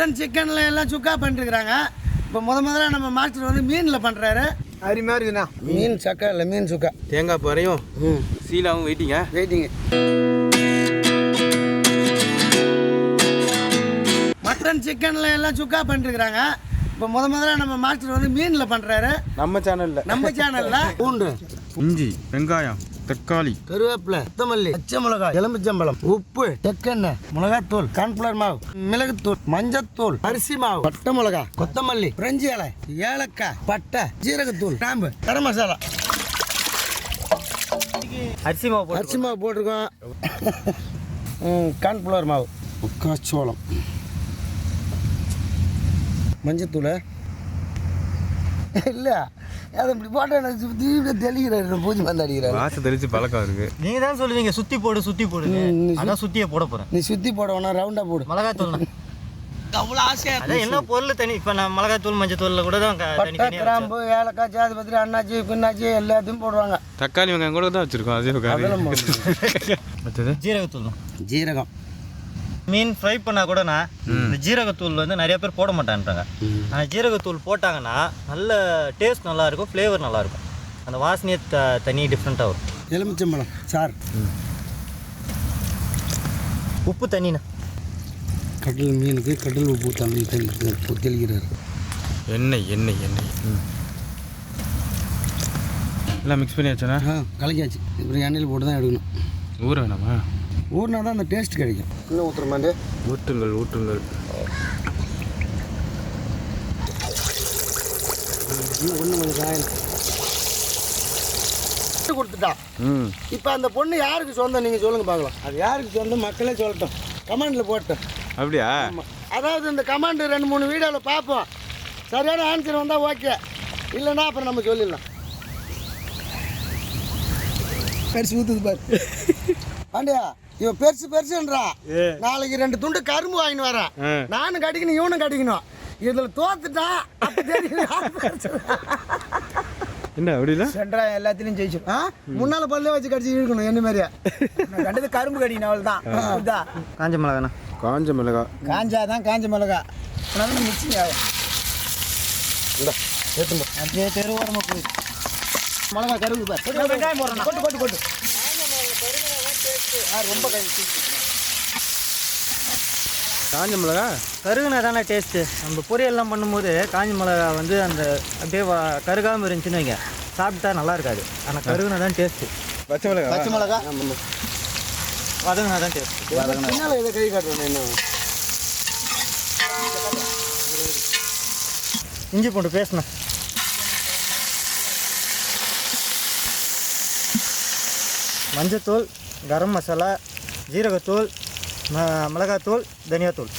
Mutton சிக்கனில் எல்லாம் சுக்கா பண்ணிருக்கிறாங்க. இப்போ முத முதல்ல நம்ம மாஸ்டர் வந்து மீனில் பண்ணுறாரு அருமையாக இருக்குண்ணா. மீன் சக்கா இல்லை மீன் சுக்கா. தேங்காய் பாறையும் சீலாவும் வெயிட்டிங்க. வெயிட்டிங்க. மட்டன் சிக்கனில் எல்லாம் சுக்கா பண்ணிருக்கிறாங்க. இப்போ முத முதல்ல நம்ம மாஸ்டர் வந்து மீனில் பண்ணுறாரு நம்ம சேனலில் நம்ம சேனலில் பூண்டு இஞ்சி வெங்காயம். தக்காளி. கருவேப்பிலை கொத்தமல்லி பச்சை மிளகாய் எலுமிச்சம்பழம் உப்பு செக்கெண்ணெய் மிளகாத்தூள் கார்ன்ஃபிளவர் மாவு மிளகுத்தூள் மஞ்சத்தூள் அரிசி மாவு பட்டை மிளகாய் கொத்தமல்லி பிரெஞ்சு இலை ஏலக்காய் பட்டை ஜீரகத்தூள் கிராம்பு கரம் மசாலா. அரிசி மாவு அரிசி மாவு போட்டிருக்கோம். ம், கார்ன்ஃப்ளவர் மாவு. முக்காச்சோளம். மஞ்சத்தூள்? இல்லை அதை இப்படி போட்டால் எனக்கு சுற்றி இப்படி தெளிக்கிறாரு பூஜை வந்து அடிக்கிறாரு வாசம் தெளிச்சு பழக்கம் இருக்கு. நீங்கள் தான் சொல்லுவீங்க சுற்றி போடு சுற்றி போடு அதான் சுற்றியை போட போகிறேன் நீ சுற்றி போட வேணா ரவுண்டாக போடு. மிளகாத்தூள் அவ்வளோ ஆசையாக என்ன பொருள் தனி இப்போ நான் மிளகாத்தூள் மஞ்சத்தூளில் கூட தான் பட்டை கிராம்பு ஏலக்காய் ஜாதிபத்திரி அண்ணாச்சி பின்னாச்சி எல்லாத்தையும் போடுவாங்க. தக்காளி வெங்காயம் கூட தான் வச்சிருக்கோம் அதே ஜீரகத்தூள் ஜீரகம். மீன் ஃப்ரை பண்ணால் கூடண்ணா இந்த ஜீரகத்தூள் வந்து நிறைய பேர் போட மாட்டான்றாங்க ஆனால் ஜீரகத்தூள் போட்டாங்கன்னா நல்ல டேஸ்ட் நல்லாயிருக்கும் ஃப்ளேவர் நல்லாயிருக்கும். அந்த வாசனையே த தனி டிஃப்ரெண்ட்டாக வரும். எலுமிச்சம்பழம் சார். உப்பு தண்ணிண்ணா கடல் மீனுக்கு கடல் உப்பு தண்ணி தெளி தெளிக்கிறாரு. எண்ணெய் எண்ணெய் எண்ணெய். ம். எல்லாம் மிக்ஸ் பண்ணி வச்சோண்ணா ஆ கலக்கியாச்சு. இப்போ எண்ணெயில் போட்டு தான் எடுக்கணும். ஊற வேணாமா? ஊறினா தான் அந்த டேஸ்ட் கிடைக்கும். இன்னும் ஊற்றுறமாண்டு ஊற்றுங்கள் ஊற்றுங்கள். ஒன்று கொஞ்சம் காயணும் கொடுத்துட்டா. ம். இப்போ அந்த பொண்ணு யாருக்கு சொந்தம்? நீங்கள் சொல்லுங்க பார்க்கலாம். அது யாருக்கு சொந்தம்? மக்களே சொல்லட்டும். கமெண்டில் போட்டோம் அப்படியா? அதாவது இந்த கமாண்டு ரெண்டு மூணு வீடியோவில் பார்ப்போம். சரியான ஆன்சர் வந்தால் ஓகே இல்லைன்னா அப்புறம் நம்ம சொல்லிடலாம். பெருசு ஊற்றுது பாரு. பாண்டியா இவன் பெருசு பெருசுன்றா. நாளைக்கு ரெண்டு துண்டு கரும்பு வாங்கின்னு வரேன். நானும் கடிக்கணும் இவனும் கடிக்கணும். இதில் பெருசு. என்ன அப்படில சென்ட்ரா எல்லாத்துலயும் ஜெயிச்சு ஆ? முன்னால பல்லே வச்சு கடிச்சு இழுக்கணும் என்ன மாதிரியா நான் கண்டது கரும்பு கடிக்கணும் அவள் தான்? காஞ்ச மிளகாண்ணா. காஞ்ச மிளகாய் காஞ்சாதான் காஞ்ச மிளகா. அதனால மிக்சிங் ஆகும். அப்படியே தெரு ஓரமாக போயிடுது மிளகா கரும்பு பார். வெங்காயம் போடுறேன் கொட்டு கொட்டு கொட்டு ரொம்ப காஞ்ச மிளகாய் கருகுனா தானே டேஸ்ட்டு நம்ம பொரியல்லாம் பண்ணும்போது காஞ்ச மிளகா வந்து அந்த அப்படியே வ- கருகாமல் இருந்துச்சுன்னு வைங்க. சாப்பிட்டா நல்லா இருக்காது. ஆனால் கருகுனா தான் டேஸ்ட்டு பச்சை மிளகாய் பச்சை மிளகா? வதங்கினா தான் டேஸ்ட்டு இதை கை காட்டுறேன் என்ன? இஞ்சி பூண்டு பேசணும் மஞ்சத்தூள். கரம் மசாலா ஜீரகத்தூள் ம- மிளகாத்தூள் தனியாத்தூள்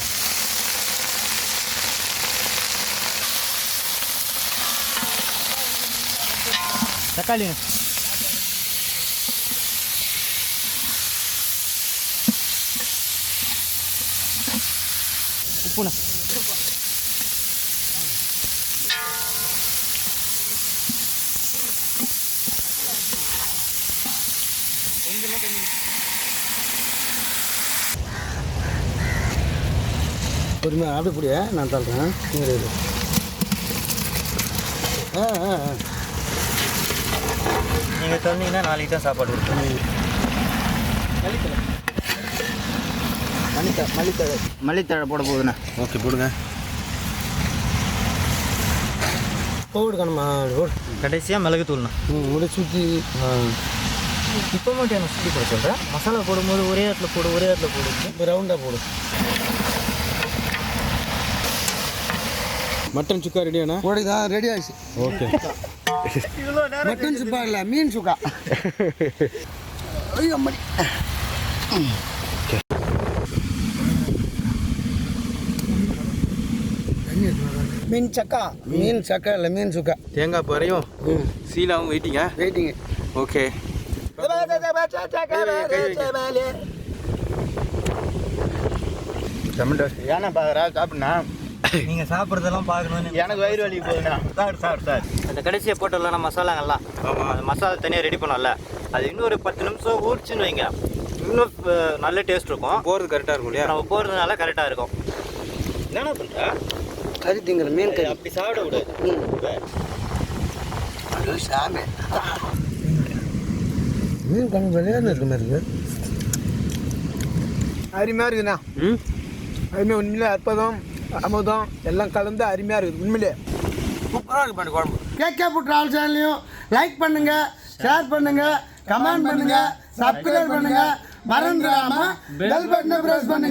தக்காளி உப்புண்ணா பொறுமையாக அப்படி புடிய? நான் தள்ளுறேன். இரு. ஆ ஆ. நீங்கள் சொன்னீங்கன்னா நாளைக்கு தான் சாப்பாடு கொடுப்போம். மல்லித்தழை. மல்லித்தழை மல்லித்தழை. போட போகுதுண்ணா. ஓகே போடுங்க. போடுக்கணுமா போடு கடைசியாக மிளகு தூள்ண்ணா ம் முடி சுற்றி இப்போ மட்டும் என்ன சுற்றி போட சொல்கிறேன் மசாலா போடும்போது ஒரே இடத்துல போடு ஒரே இடத்துல போடு. இப்போ ரவுண்டாக போடு. மட்டன் சுக்கா ரெடியாண்ணா போடுதா? ரெடி ஆயிடுச்சு. ஓகே மட்டன் சுப்பா இல்லை மீன் சுக்கா. ஐயோ அம்மாடி. மீன் சக்கா. மீன் சக்கா இல்லை மீன் சுக்கா. தேங்காய் பாறையும் ம். சீலாவும் வெயிட்டிங்க வெயிட்டிங்க ஓகே ஏன்னா பார்க்குறா சாப்பிட்ணா நீங்கள் சாப்பிட்றதெல்லாம் பார்க்கணும்னு எனக்கு வயிறு வலி போகுதுண்ணா. Sir sir sir. அந்த கடைசியை போட்டலாம் மசாலாங்கெல்லாம் அந்த மசாலா தனியாக ரெடி பண்ணோம்ல அது இன்னும் ஒரு பத்து நிமிஷம் ஊறிச்சுன்னு வைங்க. இன்னும் நல்ல டேஸ்ட் இருக்கும். போகிறது கரெக்டாக இருக்கும் இல்லையா? நம்ம போடுறதுனால கரெக்டாக இருக்கும். என்னண்ணா பண்ணுறா கறி திங்கிற மீன் கறி அப்படி சாப்பிட கூடாது அது சாமி. மீன் கம்மி விளையாடு இருக்க மாதிரி இருக்கு. அருமையாக இருக்குண்ணா. ம்? அருமையாக உண்மையிலே அற்புதம் அமுதம் எல்லாம் கலந்து அருமையாக இருக்குது உண்மையிலே. சூப்பராக இருக்கு பண்ணி குழம்பு. கேகே புட் ட்ராவல் சேனலையும் லைக் பண்ணுங்க ஷேர் பண்ணுங்க கமெண்ட் பண்ணுங்க சப்ஸ்கிரைப் பண்ணுங்க. மறந்துடாம பெல் பட்டனை பிரஸ் பண்ணுங்க.